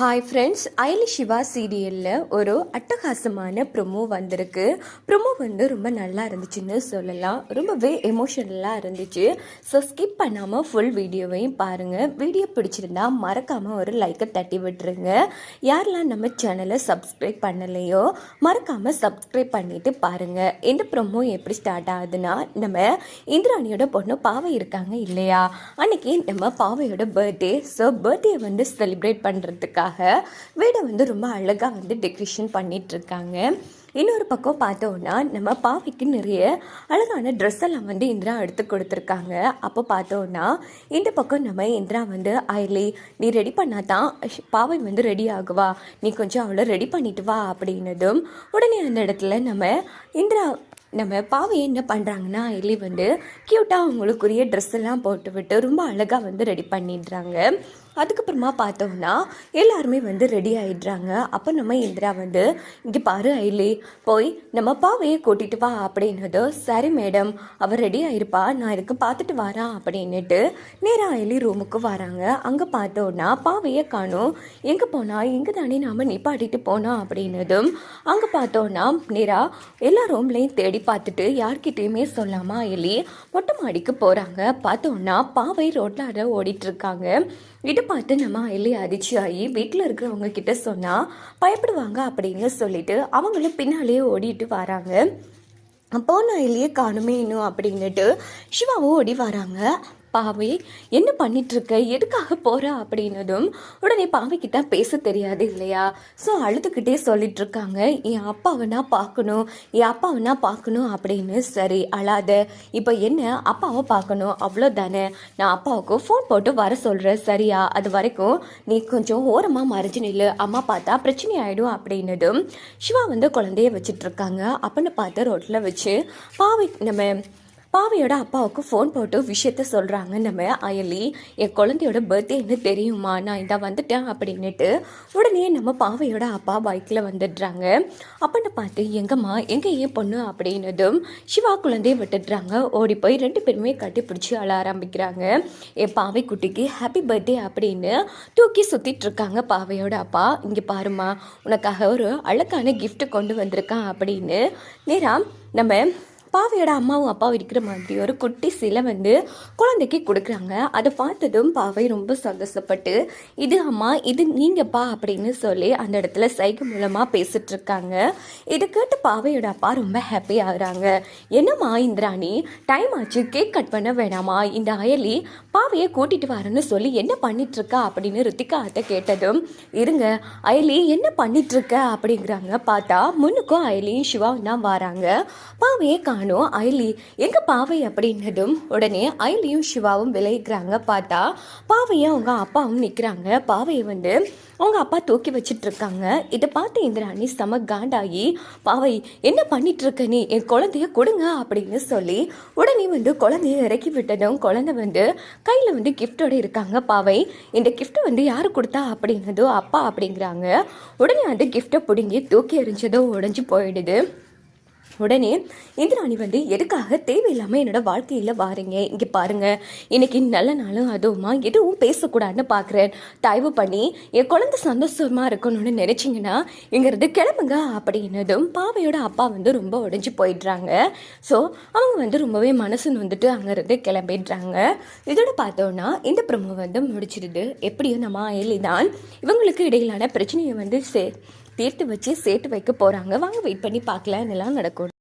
Hi friends ஐலி Siva சீரியலில் ஒரு அட்டகாசமான ப்ரொமோ வந்திருக்கு. ப்ரொமோ வந்து ரொம்ப நல்லா இருந்துச்சுன்னு சொல்லலாம். ரொம்பவே எமோஷனலாக இருந்துச்சு. ஸோ ஸ்கிப் பண்ணாமல் ஃபுல் வீடியோவையும் பாருங்கள் வீடியோ பிடிச்சிருந்தா மறக்காமல் ஒரு லைக்கை தட்டி விட்டுருங்க. யாரெல்லாம் நம்ம சேனலை சப்ஸ்கிரைப் பண்ணலையோ மறக்காமல் சப்ஸ்கிரைப் பண்ணிவிட்டு பாருங்கள் இந்த ப்ரொமோ எப்படி ஸ்டார்ட் ஆகுதுன்னா நம்ம இந்திராணியோட பொண்ணு பாவை இருக்காங்க இல்லையா? அன்னைக்கு நம்ம பாவையோட பர்த்டே ஸோ பர்த்டே வந்து செலிப்ரேட் பண்ணுறதுக்காக வீடை வந்து ரொம்ப அழகாக வந்து டெக்கரேஷன் பண்ணிகிட்ருக்காங்க இருக்காங்க இன்னொரு பக்கம் பார்த்தோன்னா நம்ம பாவைக்கு நிறைய அழகான ட்ரெஸ் எல்லாம் வந்து இந்திரா எடுத்து கொடுத்துருக்காங்க. அப்போ பார்த்தோன்னா இந்த பக்கம் நம்ம இந்திரா வந்து அயலி நீ ரெடி பண்ணால் தான் பாவை வந்து ரெடி ஆகுவா. நீ கொஞ்சம் அவளை ரெடி பண்ணிட்டு வா அப்படின்னதும் உடனே அந்த இடத்துல நம்ம இந்திரா நம்ம பாவை என்ன பண்ணுறாங்கன்னா எலி வந்து க்யூட்டாக அவங்களுக்குரிய ட்ரெஸ் எல்லாம் போட்டு விட்டு ரொம்ப அழகாக வந்து ரெடி பண்ணிடுறாங்க. அதுக்கப்புறமா பார்த்தோம்னா எல்லாருமே வந்து ரெடி ஆகிடுறாங்க அப்போ நம்ம இந்திரா வந்து இங்கே பாரு ஐலி போய் நம்ம பாவையை கூட்டிகிட்டு வா அப்படின்னது சரி மேடம் அவர் ரெடி ஆகிருப்பா நான் இதுக்கு பார்த்துட்டு வரேன் அப்படின்னுட்டு நேராக ஐலி ரூமுக்கு வராங்க. அங்கே பார்த்தோன்னா பாவையை காணும். எங்கே போனால் இங்கே தானே நாம் நிப்பாட்டிட்டு போனோம் அப்படின்னதும் அங்கே பார்த்தோன்னா நேராக எல்லா ரூம்லையும் தேடி பார்த்துட்டு யார்கிட்டயுமே சொல்லாமல் ஐலி மொட்டை மாடிக்கு போகிறாங்க பார்த்தோன்னா பாவை ரோட்டில் அட இதை பார்த்து நம்ம அயலி அதிர்ச்சி ஆகி வீட்டில் இருக்கிறவங்க கிட்ட சொன்னால் பயப்படுவாங்க அப்படின்னு சொல்லிட்டு அவங்களும் பின்னாலேயே ஓடிட்டு வராங்க. அப்போ நான் இல்லையே காணுமே இன்னும் அப்படின்னுட்டு சிவாவும் ஓடி வராங்க. பாவை என்ன பண்ணிட்டுருக்க? எதுக்காக போகிற அப்படின்னதும் உடனே பாவிக்கிட்ட தான் பேச தெரியாது இல்லையா? ஸோ அழுதுகிட்டே சொல்லிட்டு இருக்காங்க என் அப்பாவை நான் பார்க்கணும் என் அப்பாவை நான் பார்க்கணும் அப்படின்னு சரி அழாத. இப்போ என்ன? அப்பாவை பார்க்கணும் அவ்வளோதானே நான் அப்பாவுக்கு ஃபோன் போட்டு வர சொல்கிறேன் சரியா? அது வரைக்கும் நீ கொஞ்சம் ஓரமாக மறைஞ்சு நில்லு. அம்மா பார்த்தா பிரச்சனை ஆகிடும் அப்படின்னதும் சிவா வந்து குழந்தைய வச்சுட்டு இருக்காங்க அப்பன்னு பார்த்து ரோட்டில் வச்சு பாவை நம்ம பாவையோட அப்பாவுக்கு ஃபோன் போட்டு விஷயத்த சொல்கிறாங்க நம்ம அயலி என் குழந்தையோட பர்த்டேன்னு தெரியுமா? நான் இதான் வந்துட்டேன் அப்படின்னுட்டு உடனே நம்ம பாவையோட அப்பா பைக்கில் வந்துடுறாங்க. அப்பன்னு பார்த்து எங்கம்மா எங்கே ஏன் பொண்ணு? அப்படின்னதும் சிவா குழந்தைய விட்டுடுறாங்க. ஓடி போய் ரெண்டு பேருமே கட்டி பிடிச்சி அழ ஆரம்பிக்கிறாங்க. என் பாவை குட்டிக்கு ஹாப்பி பர்த்டே அப்படின்னு தூக்கி சுற்றிட்டு இருக்காங்க பாவையோட அப்பா. இங்கே பாருமா உனக்காக ஒரு அழகான கிஃப்ட் கொண்டு வந்திருக்கான் அப்படின்னு. நேரா நம்ம பாவையோட அம்மாவும் அப்பாவும் இருக்கிற மாதிரி ஒரு குட்டி சிலை வந்து குழந்தைக்கு கொடுக்குறாங்க. அதை பார்த்ததும் பாவை ரொம்ப சந்தோஷப்பட்டு இது அம்மா இது நீங்கப்பா அப்படின்னு சொல்லி அந்த இடத்துல சைகை மூலமாக பேசிட்டு இருக்காங்க. இதை கேட்டு பாவையோட அப்பா ரொம்ப ஹாப்பி ஆகுறாங்க. என்னம்மா இந்திராணி டைம் ஆச்சு. கேக் கட் பண்ண வேணாமா? இந்த அயலி பாவையை கூட்டிட்டு வரேன்னு சொல்லி என்ன பண்ணிட்டு இருக்கா? அப்படின்னு ரித்திகா அத்தை கேட்டதும் இருங்க அயலி என்ன பண்ணிட்டு இருக்க? அப்படிங்கிறாங்க. பார்த்தா முன்னுக்கும் அயலியும் சிவாவும் தான் வராங்க. பாவையை நானும் ஐலி எங்கள் பாவை அப்படின்னதும் உடனே அயலியும் சிவாவும் விளையிக்கிறாங்க. பார்த்தா பாவையும் அவங்க அப்பாவும் நிற்கிறாங்க பாவையை வந்து அவங்க அப்பா தூக்கி வச்சிட்ருக்காங்க. இதை பார்த்து இந்திராணி செம காண்டாகி பாவை என்ன பண்ணிகிட்ருக்க நீ? என் குழந்தைய கொடுங்க அப்படின்னு சொல்லி உடனே வந்து குழந்தைய இறக்கி விட்டதும் குழந்தை வந்து கையில் வந்து கிஃப்டோடு இருக்காங்க. பாவை இந்த கிஃப்ட்டை வந்து யார் கொடுத்தா? அப்படின்னதோ அப்பா அப்படிங்கிறாங்க. உடனே அந்த கிஃப்ட்டை பிடுங்கி தூக்கி எறிஞ்சதோ உடஞ்சி போயிடுது. உடனே இந்திராணி வந்து எதுக்காக தேவையில்லாமல் என்னோட வாழ்க்கையில் வாரீங்க? இங்கே பாருங்க. இன்னைக்கு நல்ல நாளும் அதுவுமா எதுவும் பேசக்கூடாதுன்னு பார்க்குறேன் தயவு பண்ணி என் குழந்தை சந்தோஷமாக இருக்கணும்னு நினச்சிங்கன்னா இங்கிறது கிளம்புங்க. அப்படின்னதும் பாவையோட அப்பா வந்து ரொம்ப உடஞ்சி போயிடுறாங்க. ஸோ அவங்க வந்து ரொம்பவே மனசு வந்துட்டு அங்கேருந்து கிளம்பிடுறாங்க. இதோட பார்த்தோன்னா இந்த ப்ரொமோ வந்து முடிச்சிடுது எப்படியும் நம்ம அயலி தான் இவங்களுக்கு இடையிலான பிரச்சனையை வந்து சே தீர்த்து வச்சு சேர்த்து வைக்க போகிறாங்க வாங்க வெயிட் பண்ணி பார்க்கலாம். எல்லாம் நடக்கும்.